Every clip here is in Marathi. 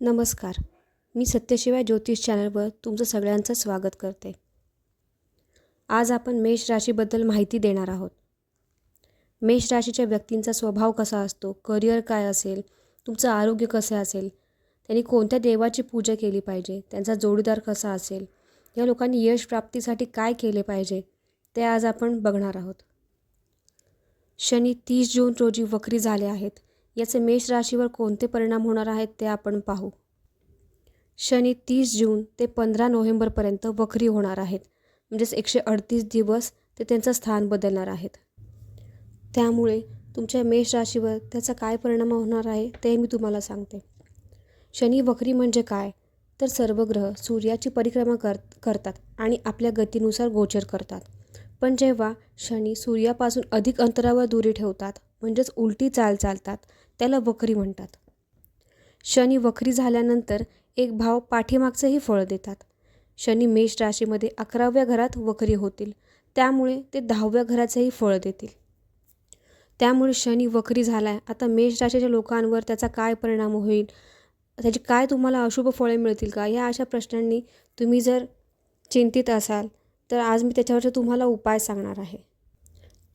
नमस्कार. मी सत्यशिवाय ज्योतिष चॅनलवर तुमचं सगळ्यांचं स्वागत करते. आज आपण मेष राशीबद्दल माहिती देणार आहोत. मेष राशीच्या व्यक्तींचा स्वभाव कसा असतो करिअर काय असेल तुमचं आरोग्य कसे असेल त्यांनी कोणत्या देवाची पूजा केली पाहिजे त्यांचा जोडीदार कसा असेल या लोकांनी यश प्राप्तीसाठी काय केले पाहिजे ते आज आपण बघणार आहोत. शनी तीस जून रोजी वक्री झाले आहेत. याचे मेष राशीवर कोणते परिणाम होणार आहेत ते आपण पाहू. शनी तीस जून ते पंधरा नोव्हेंबरपर्यंत वक्री होणार आहेत. म्हणजेच एकशे अडतीस दिवस ते त्यांचं स्थान बदलणार आहेत. त्यामुळे तुमच्या मेष राशीवर त्याचा काय परिणाम होणार आहे ते मी तुम्हाला सांगते. शनी वक्री म्हणजे काय? तर सर्व ग्रह सूर्याची परिक्रमा कर करतात आणि आपल्या गतीनुसार गोचर करतात. पण जेव्हा शनी सूर्यापासून अधिक अंतरावर दुरी ठेवतात म्हणजेच उलटी चाल चालतात त्याला वक्री म्हणतात. शनी वक्री झाल्यानंतर एक भाव पाठीमागचंही फळ देतात. शनी मेष राशीमध्ये अकराव्या घरात वक्री होतील त्यामुळे ते दहाव्या घराचंही फळ देतील. त्यामुळे शनी वक्री झाला आहे आता मेष राशीच्या लोकांवर त्याचा काय परिणाम होईल? त्याची काय तुम्हाला अशुभ फळे मिळतील का? या अशा प्रश्नांनी तुम्ही जर चिंतित असाल तर आज मी त्याच्यावरचे तुम्हाला उपाय सांगणार आहे.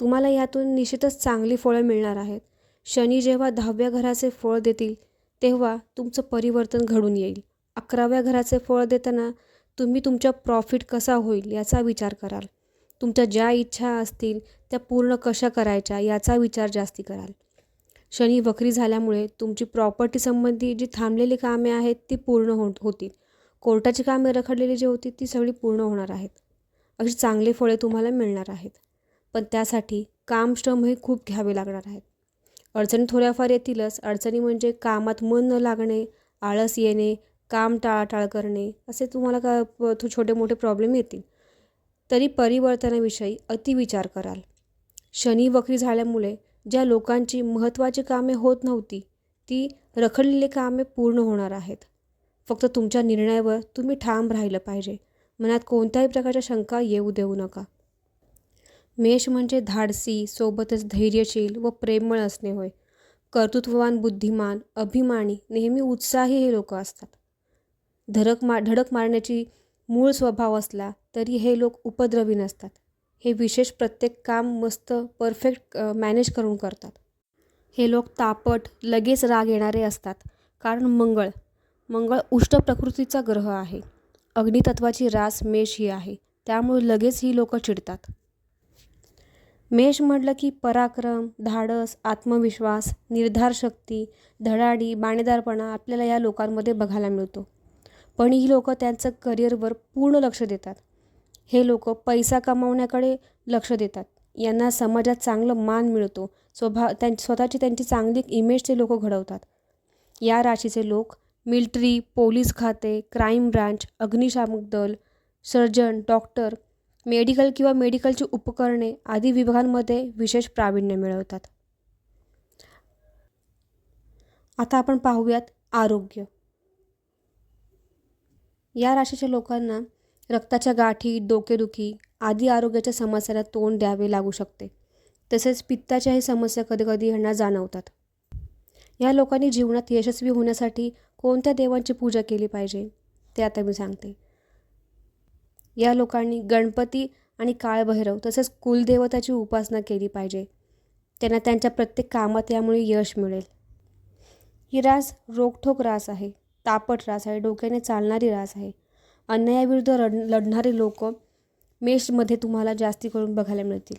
तुम्हाला यातून निश्चितच चांगली फळं मिळणार आहेत. शनी जेव्हा दहाव्या घराचे फळ देतील तेव्हा तुमचं परिवर्तन घडून येईल. अकराव्या घराचे फळ देताना तुम्ही तुमच्या प्रॉफिट कसा होईल याचा विचार कराल. तुमच्या ज्या इच्छा असतील त्या पूर्ण कशा करायच्या याचा विचार जास्ती कराल. शनी वक्री झाल्यामुळे तुमची प्रॉपर्टी संबंधी जी थांबलेली कामे आहेत ती पूर्ण हो होतील. कोर्टाची कामे रखडलेली जी होती ती सगळी पूर्ण होणार आहेत. अशी चांगले फळे तुम्हाला मिळणार आहेत. पण त्यासाठी काम श्रम हे खूप घ्यावे लागणार आहेत. अडचणी थोड्याफार येतीलच. अडचणी म्हणजे कामात मन न लागणे आळस येणे काम टाळाटाळ करणे असे तुम्हाला का छोटे मोठे प्रॉब्लेम येतील? तरी परिवर्तनाविषयी अतिविचार कराल. शनी वक्री झाल्यामुळे ज्या लोकांची महत्त्वाची कामे होत नव्हती ती रखडलेली कामे पूर्ण होणार आहेत. फक्त तुमच्या निर्णयावर तुम्ही ठाम राहिलं पाहिजे. मनात कोणत्याही प्रकारच्या शंका येऊ देऊ नका. मेष म्हणजे धाडसी सोबतच धैर्यशील व प्रेमळ असणे होय. कर्तृत्ववान बुद्धिमान अभिमानी नेहमी उत्साही हे लोक असतात. धडक मा धडक मारण्याची मूळ स्वभाव असला तरी हे लोक उपद्रवी नसतात. हे विशेष प्रत्येक काम मस्त परफेक्ट मॅनेज करून करतात. हे लोक तापट लगेच राग येणारे असतात कारण मंगळ. मंगळ उष्ट प्रकृतीचा ग्रह आहे. अग्नितत्वाची रास मेष ही आहे. त्यामुळे लगेच ही लोकं चिडतात. मेष म्हटलं की पराक्रम धाडस आत्मविश्वास निर्धारशक्ती धडाडी बाणेदारपणा आपल्याला या लोकांमध्ये बघायला मिळतो. पण ही लोकं त्यांचं करिअरवर पूर्ण लक्ष देतात. हे लोक पैसा कमावण्याकडे लक्ष देतात. यांना समाजात चांगलं मान मिळतो. स्वभाव त्यां स्वतःची त्यांची चांगली इमेज ते लोक घडवतात. या राशीचे लोक मिल्ट्री पोलीस खाते क्राईम ब्रांच अग्निशामक दल सर्जन डॉक्टर मेडिकल किंवा मेडिकलची उपकरणे आदी विभागांमध्ये विशेष प्रावीण्य मिळवतात. आता आपण पाहूयात आरोग्य. या राशीच्या लोकांना रक्ताच्या गाठी डोकेदुखी आदी आरोग्याच्या समस्यांना तोंड द्यावे लागू शकते. तसेच पित्ताच्याही समस्या कधीकधी ह्यांना जाणवतात. या लोकांनी जीवनात यशस्वी होण्यासाठी कोणत्या देवांची पूजा केली पाहिजे ते आता मी सांगते. या लोकांनी गणपती आणि काळभैरव तसेच कुलदेवताची उपासना केली पाहिजे. त्यांना त्यांच्या प्रत्येक कामात यामुळे यश मिळेल. ही रास रोखोक रास आहे तापट रास आहे डोक्याने चालणारी रास आहे. अन्यायाविरुद्ध रड लढणारे लोक मेषमध्ये तुम्हाला जास्ती करून बघायला मिळतील.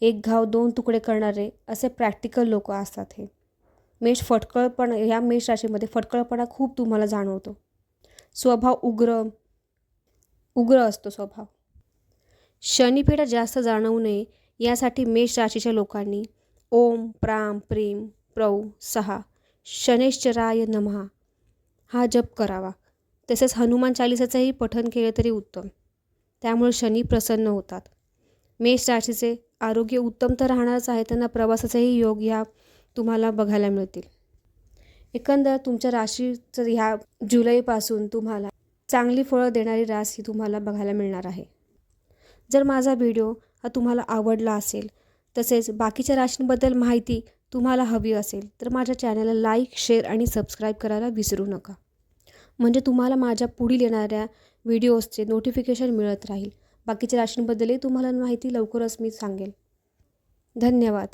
एक घाव दोन तुकडे करणारे असे प्रॅक्टिकल लोक असतात हे. मेष फटकळपणा ह्या मेष राशीमध्ये फटकळपणा खूप तुम्हाला जाणवतो. स्वभाव उग्र उग्र असतो स्वभाव. शनिपेढा जास्त जाणवू नये यासाठी मेष राशीच्या लोकांनी ओम प्राम प्रेम प्रौ सहा शनेश्चराय नमहा हा जप करावा. तसेच हनुमान चालिसाचंही पठन केलं तरी उत्तम. त्यामुळे शनी प्रसन्न होतात. मेष राशीचे आरोग्य उत्तम तर राहणारच आहे त्यांना प्रवासाचेही योग ह्या तुम्हाला बघायला मिळतील. एकंदर तुमच्या राशीचं ह्या जुलैपासून तुम्हाला चांगली फळं देणारी रास ही तुम्हाला बघायला मिळणार आहे. जर माझा व्हिडिओ हा तुम्हाला आवडला असेल तसेच बाकीच्या राशींबद्दल माहिती तुम्हाला हवी असेल तर माझ्या चॅनलला लाईक शेअर आणि सबस्क्राईब करायला विसरू नका. म्हणजे तुम्हाला माझ्या पुढील येणाऱ्या व्हिडिओजचे नोटिफिकेशन मिळत राहील. बाकीच्या राशींबद्दलही तुम्हाला माहिती लवकरच मी सांगेल. धन्यवाद.